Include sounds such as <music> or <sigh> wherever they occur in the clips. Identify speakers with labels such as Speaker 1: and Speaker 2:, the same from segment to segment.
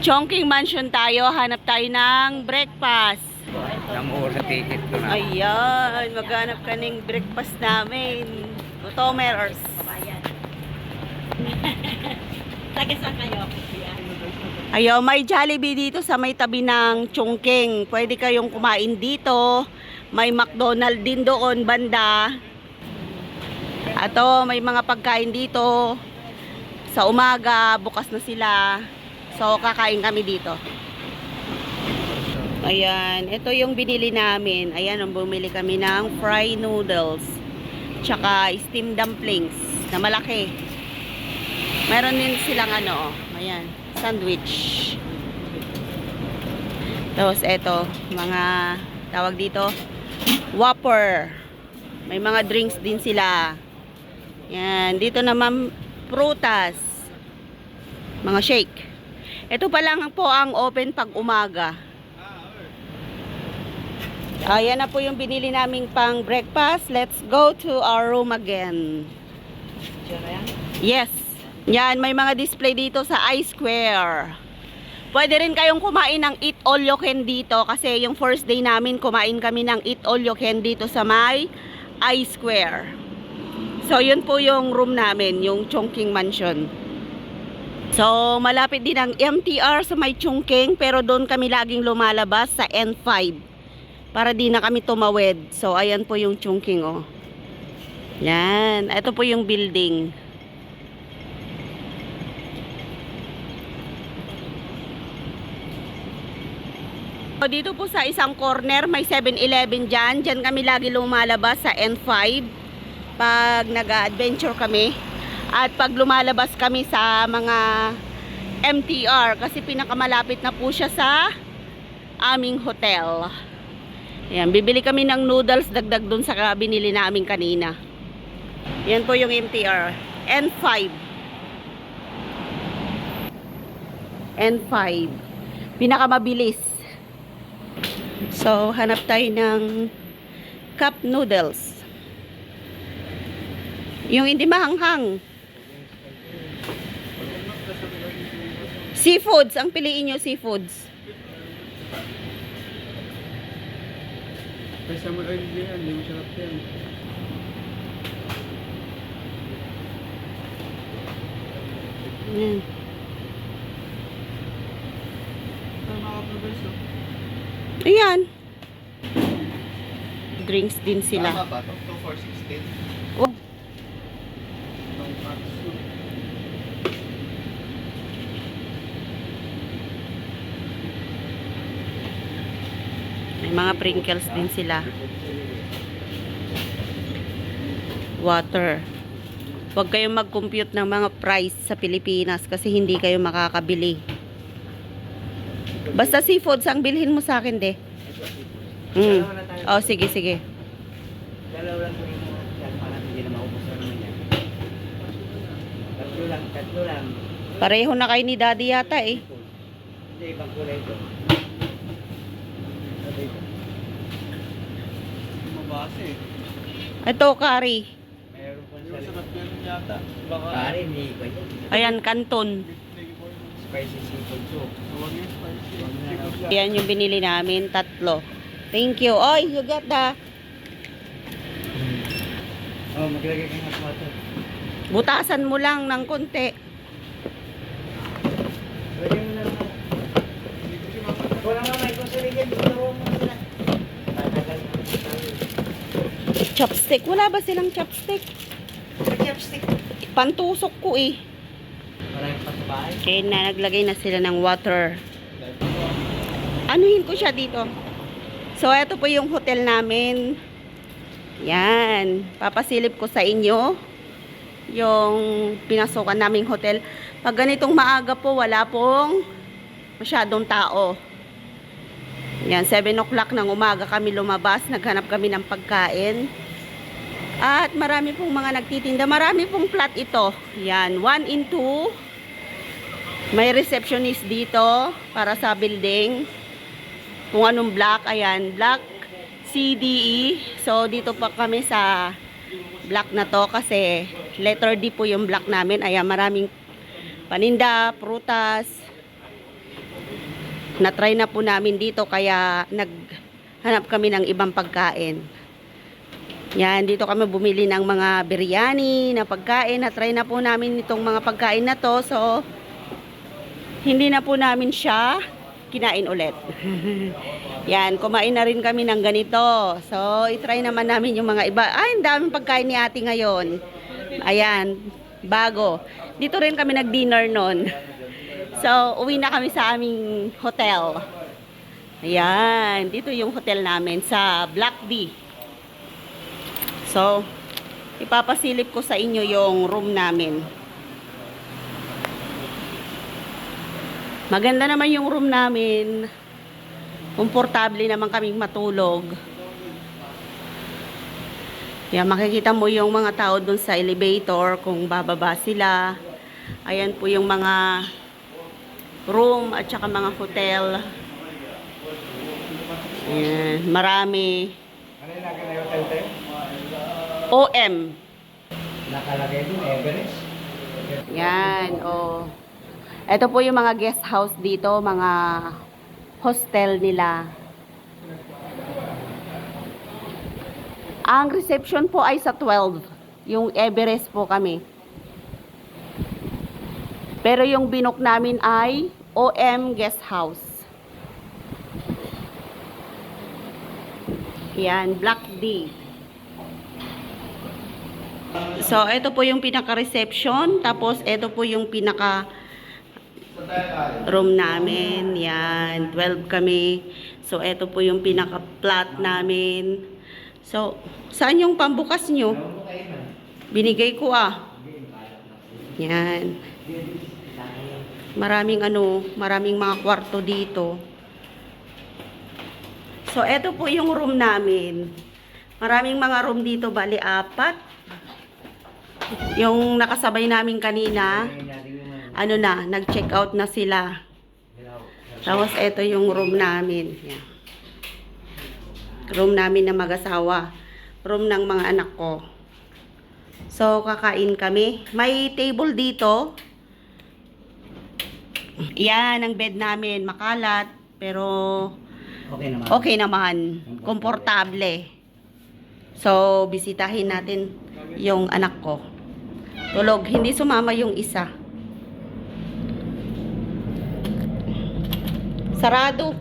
Speaker 1: Chongqing Mansion tayo. Hanap tayo ng breakfast.
Speaker 2: Namura ticket ko na.
Speaker 1: Ayan, maghanap ka ng breakfast namin. Gutomers. <laughs>
Speaker 3: Taga saan kayo?
Speaker 1: Ayo, may Jollibee dito sa may tabi ng Chongqing. Pwede kayong kumain dito. May McDonald din doon banda. Ato, may mga pagkain dito. Sa umaga, bukas na sila. So, kakain kami dito. Ayan, ito yung binili namin. Ayan, bumili kami ng fry noodles. Tsaka steam dumplings na malaki. Meron din silang ano, ayan, sandwich. Tapos eto, mga tawag dito, Whopper. May mga drinks din sila. Yan, dito naman prutas. Mga shake. Ito pa lang po ang open pag umaga. Ayan na po yung binili naming pang breakfast. Let's go to our room again. Yes. Yan, may mga display dito sa I-Square. Pwede rin kayong kumain ng Eat All You Can dito kasi yung first day namin kumain kami ng Eat All You Can dito sa may I-Square. So, yun po yung room namin, yung Chongqing Mansion. So, malapit din ang MTR sa may Chongqing pero doon kami laging lumalabas sa N5 para di na kami tumawid. So, ayan po yung Chongqing, oh. Yan. Ito po yung building. So, dito po sa isang corner, may 7-Eleven dyan. Dyan kami lagi lumalabas sa N5 pag nag-adventure kami. At pag lumalabas kami sa mga MTR kasi pinakamalapit na po siya sa aming hotel. Ayan, bibili kami ng noodles dagdag dun sa binili namin kanina. Yan po yung MTR. N5. N5. Pinakamabilis. So, hanap tayo ng cup noodles. Yung hindi mahanghang. Seafoods. Ang piliin nyo, seafoods.
Speaker 2: Kaysa mo rin yan, hindi masarap yan.
Speaker 1: Yan. Ayan. Drinks din sila.
Speaker 2: Tama ba? 2 for 16.
Speaker 1: Oh.
Speaker 2: Itong katsu.
Speaker 1: May mga sprinkles din sila. Water. Huwag kayong mag-compute ng mga price sa Pilipinas kasi hindi kayo makakabili. Basta seafoods ang bilhin mo sa akin, de. Mm. Oh, sige, sige.
Speaker 2: Dalawa lang po yung para hindi na maubos na naman yan. Tatlo lang, tatlo lang.
Speaker 1: Pareho na kayo ni daddy yata eh.
Speaker 2: Hindi, ibang kulay ito. Ito ito.
Speaker 1: Curry.
Speaker 2: Meron pa siya. Masarap yan yata. Baka. Pare, hindi ko ito.
Speaker 1: Ayan, kanton.
Speaker 2: Spicy seafood soup. Huwag yung spicy.
Speaker 1: Ayan yung binili namin, tatlo. Thank you. Oy, you get the
Speaker 2: Oh, maglagay ka ng water.
Speaker 1: butasan mo lang ng konti.
Speaker 2: Lagyan mo na lang. Wala nga may kusuri dyan. Dito mo muna. Tatagal na tayo.
Speaker 1: Chopstick. Wala ba silang chopstick?
Speaker 2: Chopstick.
Speaker 1: Pantusok ko eh. Okay na, naglagay na sila ng water. Anuhin ko siya dito. So, ito po yung hotel namin. Yan. Papasilip ko sa inyo yung pinasukan naming hotel. Pag ganitong maaga po, wala pong masyadong tao. Yan, 7 o'clock ng umaga kami lumabas. Naghanap kami ng pagkain. At marami pong mga nagtitinda. Marami pong flat ito. Yan, 1 in 2. May receptionist dito para sa building. Kung anong block, ayan, block CDE. So, dito pa kami sa block na to kasi letter D po yung block namin. Ayan, maraming paninda, prutas, Na-try na po namin dito kaya naghanap kami ng ibang pagkain. Yan, dito kami bumili ng mga biryani na pagkain. Na-try na po namin itong mga pagkain na to. So, hindi na po namin siya kinain ulit. <laughs> Yan, kumain na rin kami ng ganito. So, itry naman namin yung mga iba. Ay, ang daming pagkain ni ate ngayon. Ayan, bago. Dito rin kami nag-dinner nun. <laughs> So, uwi na kami sa aming hotel. Ayan, dito yung hotel namin sa Black D. So, ipapasilip ko sa inyo yung room namin. Maganda naman yung room namin. Komportable naman kaming matulog. Yan, makikita mo yung mga tao dun sa elevator kung bababa sila. Ayan po yung mga room at saka mga hotel. Ayan, marami.
Speaker 2: Ano yung hotel?
Speaker 1: OM.
Speaker 2: Nakalagay doon, Everest.
Speaker 1: Yan, oh. Ito po yung mga guest house dito, mga hostel nila. Ang reception po ay sa 12. Yung Everest po kami. Pero yung binook namin ay OM Guest House. Yan, Black D. So, ito po yung pinaka-reception. Tapos, ito po yung pinaka room namin. Yan, 12 kami. So, ito po yung pinaka-plot namin. So, saan yung pambukas nyo? Binigay ko ah. Yan. Maraming ano, maraming mga kwarto dito. So, ito po yung room namin. Maraming mga room dito, bali apat. Yung nakasabay namin kanina, ano na, nag-check out na sila. Tapos ito yung room namin. Yan. Room namin na mag-asawa. Room ng mga anak ko. So, kakain kami. May table dito. Yan, ang bed namin. Makalat. Pero,
Speaker 2: Okay naman.
Speaker 1: okay naman. Komportable. So, bisitahin natin yung anak ko. Tulog. Hindi sumama yung isa. Sarado.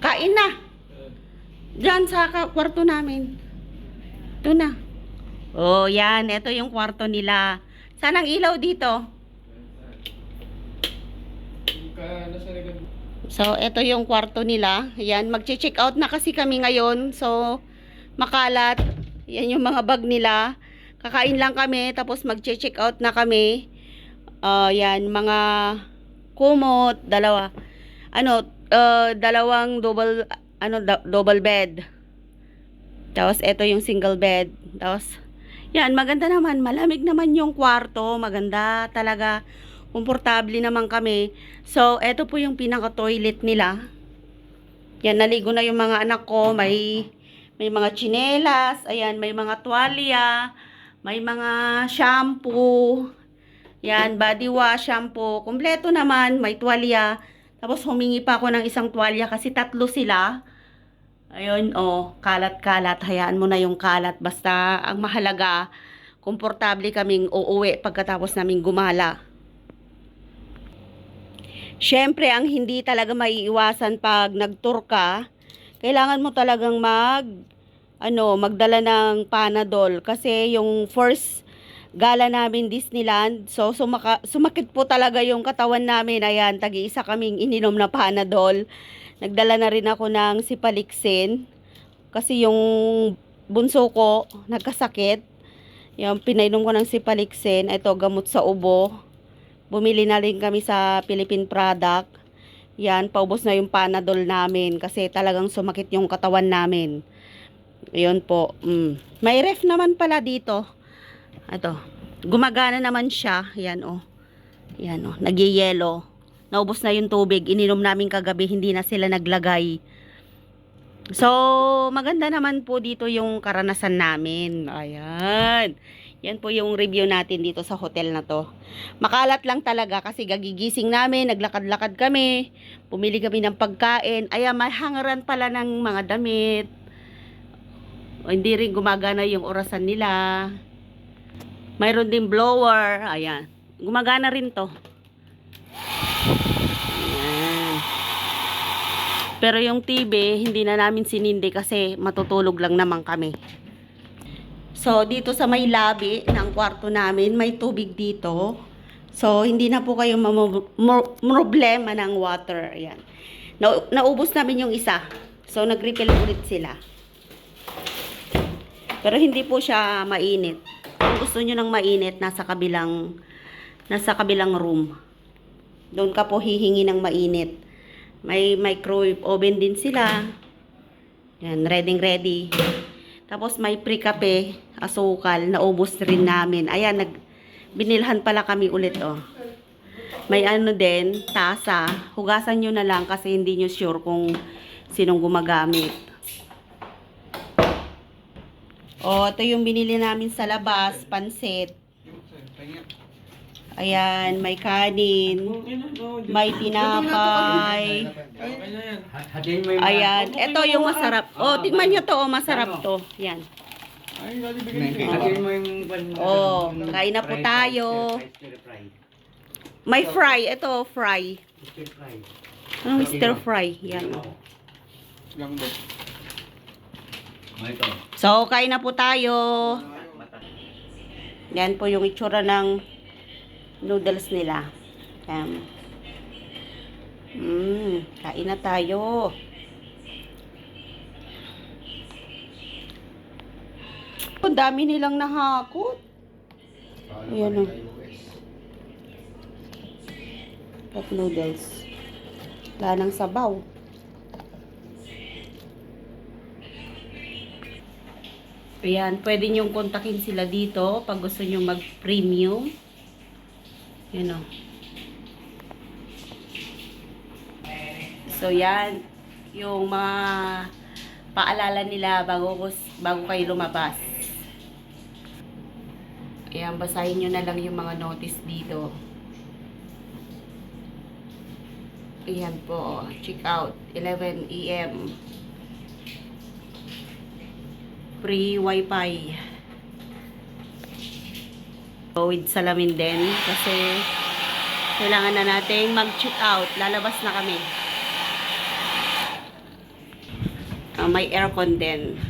Speaker 1: Kain na. Diyan sa kwarto namin. Ito na. Oh, yan. Ito yung kwarto nila. Saan ang ilaw dito? So, ito yung kwarto nila. Yan, magche-check out na kasi kami ngayon. So, makalat. Yan yung mga bag nila. Kakain lang kami, tapos magche-check out na kami. Ah, yan, mga kumot, dalawa. Ano, uh, dalawang double, ano, do- double bed. Tapos, ito yung single bed. Tapos, yan, maganda naman. Malamig naman yung kwarto. Maganda talaga. Komportable naman kami. So, eto po yung pinaka-toilet nila. Yan, naligo na yung mga anak ko. May, may mga chinelas. Ayan, may mga tuwalya. May mga shampoo. Yan, body wash, shampoo. Kompleto naman. May tuwalya. Tapos, humingi pa ako ng isang tuwalya kasi tatlo sila. Ayun, oh, kalat-kalat. Hayaan mo na yung kalat. Basta, ang mahalaga, komportable kaming uuwi pagkatapos naming gumala. Siyempre, ang hindi talaga maiiwasan pag nag-tour ka, kailangan mo talagang mag, ano, magdala ng Panadol. Kasi yung first gala namin Disneyland, so sumaka, sumakit po talaga yung katawan namin. Ayan, tagi-isa kaming ininom na Panadol. Nagdala na rin ako ng Sipalixin. Kasi yung bunso ko, nagkasakit. Yung pinainom ko ng Sipalixin, ito gamot sa ubo. Bumili na rin kami sa Philippine product. Yan, paubos na yung Panadol namin kasi talagang sumakit yung katawan namin. Ayun po. Mm. May ref naman pala dito. Ito. Gumagana naman siya. Yan oh. Yan oh. Nagyeyelo. Naubos na yung tubig. Ininom namin kagabi. Hindi na sila naglagay. So, maganda naman po dito yung karanasan namin. Ayan. Yan po yung review natin dito sa hotel na to. Makalat lang talaga kasi gagigising namin, naglakad-lakad kami, pumili kami ng pagkain. Ayan, may hangaran pala ng mga damit. Hindi rin gumagana yung orasan nila. Mayroon din blower. Ayan. Gumagana rin to. Ayan. Pero yung TV, hindi na namin sinindi kasi matutulog lang naman kami. So, dito sa may lobby ng kwarto namin, may tubig dito. So, hindi na po kayo problema ng water. Ayan. Na naubos namin yung isa. So, nag-refill ulit sila. Pero hindi po siya mainit. Kung gusto nyo ng mainit, nasa kabilang, nasa kabilang room. Doon ka po hihingi ng mainit. May microwave oven din sila. Yan, ready ready. Tapos may pre-kape, asukal, naubos rin namin. Ayan, nag, binilhan pala kami ulit, oh. May ano din, tasa. Hugasan nyo na lang kasi hindi nyo sure kung sinong gumagamit. Oh, ito yung binili namin sa labas, pansit. Ayan, may kanin, may tinapay. Ayan, ito yung masarap. Oh, tingnan nyo to, oh, masarap to. Yan. Oh, kain na po tayo. May fry, ito fry.
Speaker 2: Stir fry.
Speaker 1: Anong stir fry? Yan. oh. So, kain na po tayo. Yan po yung itsura ng noodles nila. Yan. Mm, kain na tayo. Ang dami nilang nahakot. Ayan o. Cup noodles. Wala nang sabaw. Ayan, pwede niyong kontakin sila dito pag gusto niyo mag-premium. Yan o. So, yan. Yung mga paalala nila bago, bago kayo lumabas. Ayan, basahin nyo na lang yung mga notice dito. Ayan po, check out, 11 a.m. Free wifi. So, with salamin din kasi kailangan na nating mag-check out. Lalabas na kami. Ah, may aircon din.